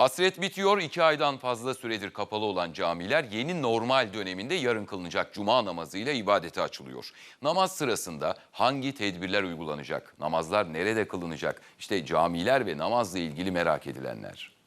Hasret bitiyor. iki aydan fazla süredir kapalı olan camiler yeni normal döneminde yarın kılınacak cuma namazıyla ibadete açılıyor. Namaz sırasında hangi tedbirler uygulanacak? Namazlar nerede kılınacak? İşte camiler ve namazla ilgili merak edilenler.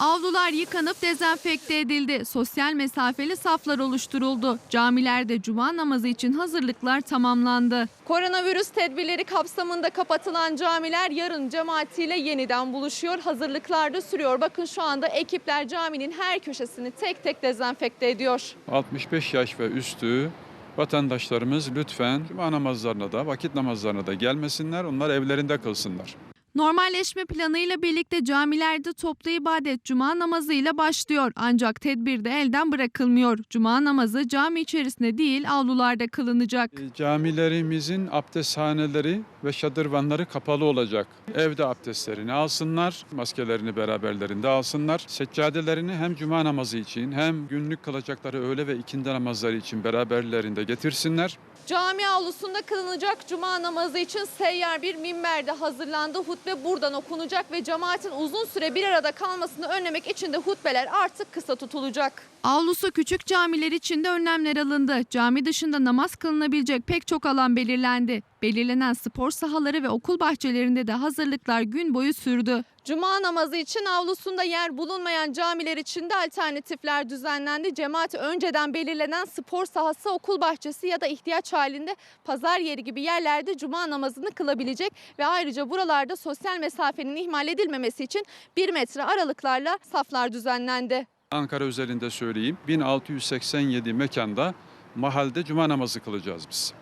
Avlular yıkanıp dezenfekte edildi. Sosyal mesafeli saflar oluşturuldu. Camilerde cuma namazı için hazırlıklar tamamlandı. Koronavirüs tedbirleri kapsamında kapatılan camiler yarın cemaatiyle yeniden buluşuyor. Hazırlıklar da sürüyor. Bakın şu anda ekipler caminin her köşesini tek tek dezenfekte ediyor. 65 yaş ve üstü vatandaşlarımız lütfen cuma namazlarına da vakit namazlarına da gelmesinler. Onlar evlerinde kılsınlar. Normalleşme planıyla birlikte camilerde toplu ibadet cuma namazıyla başlıyor. Ancak tedbir de elden bırakılmıyor. Cuma namazı cami içerisinde değil avlularda kılınacak. E, Camilerimizin abdesthaneleri ve şadırvanları kapalı olacak. Evde abdestlerini alsınlar, maskelerini beraberlerinde alsınlar. Seccadelerini hem cuma namazı için hem günlük kılacakları öğle ve ikindi namazları için beraberlerinde getirsinler. Cami avlusunda kılınacak cuma namazı için seyyar bir minberde hazırlandı. Hutbe buradan okunacak ve cemaatin uzun süre bir arada kalmasını önlemek için de hutbeler artık kısa tutulacak. Avlusu küçük camiler için de önlemler alındı. Cami dışında namaz kılınabilecek pek çok alan belirlendi. Belirlenen spor sahaları ve okul bahçelerinde de hazırlıklar gün boyu sürdü. Cuma namazı için avlusunda yer bulunmayan camiler için de alternatifler düzenlendi. Cemaat önceden belirlenen spor sahası, okul bahçesi ya da ihtiyaç halinde pazar yeri gibi yerlerde cuma namazını kılabilecek ve ayrıca buralarda sosyal mesafenin ihmal edilmemesi için 1 metre aralıklarla saflar düzenlendi. Ankara özelinde söyleyeyim 1687 mekanda mahalde cuma namazı kılacağız biz.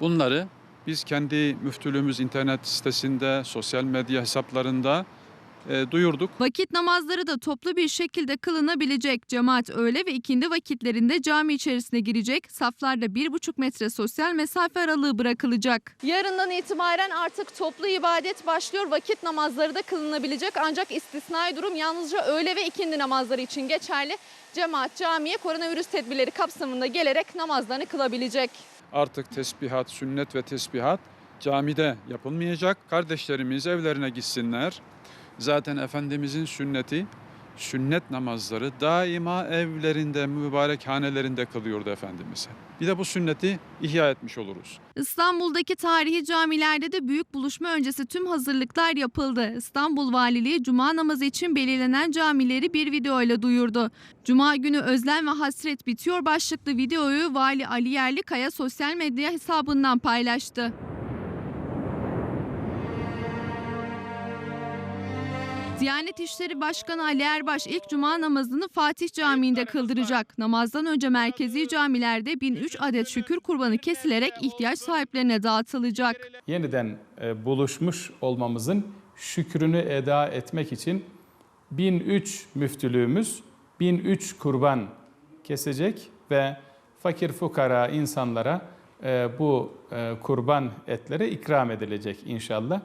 Bunları biz kendi müftülüğümüz internet sitesinde, sosyal medya hesaplarında e, duyurduk. Vakit namazları da toplu bir şekilde kılınabilecek. Cemaat öğle ve ikindi vakitlerinde cami içerisine girecek. Saflarda 1,5 metre sosyal mesafe aralığı bırakılacak. Yarından itibaren artık toplu ibadet başlıyor. Vakit namazları da kılınabilecek. Ancak istisnai durum yalnızca öğle ve ikindi namazları için geçerli. Cemaat camiye koronavirüs tedbirleri kapsamında gelerek namazlarını kılabilecek. Artık tesbihat, sünnet ve tesbihat camide yapılmayacak. Kardeşlerimiz evlerine gitsinler. Zaten Efendimizin sünneti, sünnet namazları daima evlerinde, mübarek hanelerinde kılıyordu Efendimiz'e. Bir de bu sünneti ihya etmiş oluruz. İstanbul'daki tarihi camilerde de büyük buluşma öncesi tüm hazırlıklar yapıldı. İstanbul Valiliği Cuma namazı için belirlenen camileri bir videoyla duyurdu. Cuma günü özlem ve hasret bitiyor başlıklı videoyu Vali Ali Yerlikaya sosyal medya hesabından paylaştı. Diyanet İşleri Başkanı Ali Erbaş ilk cuma namazını Fatih Camii'nde kıldıracak. Namazdan önce merkezi camilerde 1003 adet şükür kurbanı kesilerek ihtiyaç sahiplerine dağıtılacak. yeniden e, buluşmuş olmamızın şükrünü eda etmek için 1003 müftülüğümüz 1003 kurban kesecek ve fakir fukara insanlara e, bu e, kurban etleri ikram edilecek inşallah.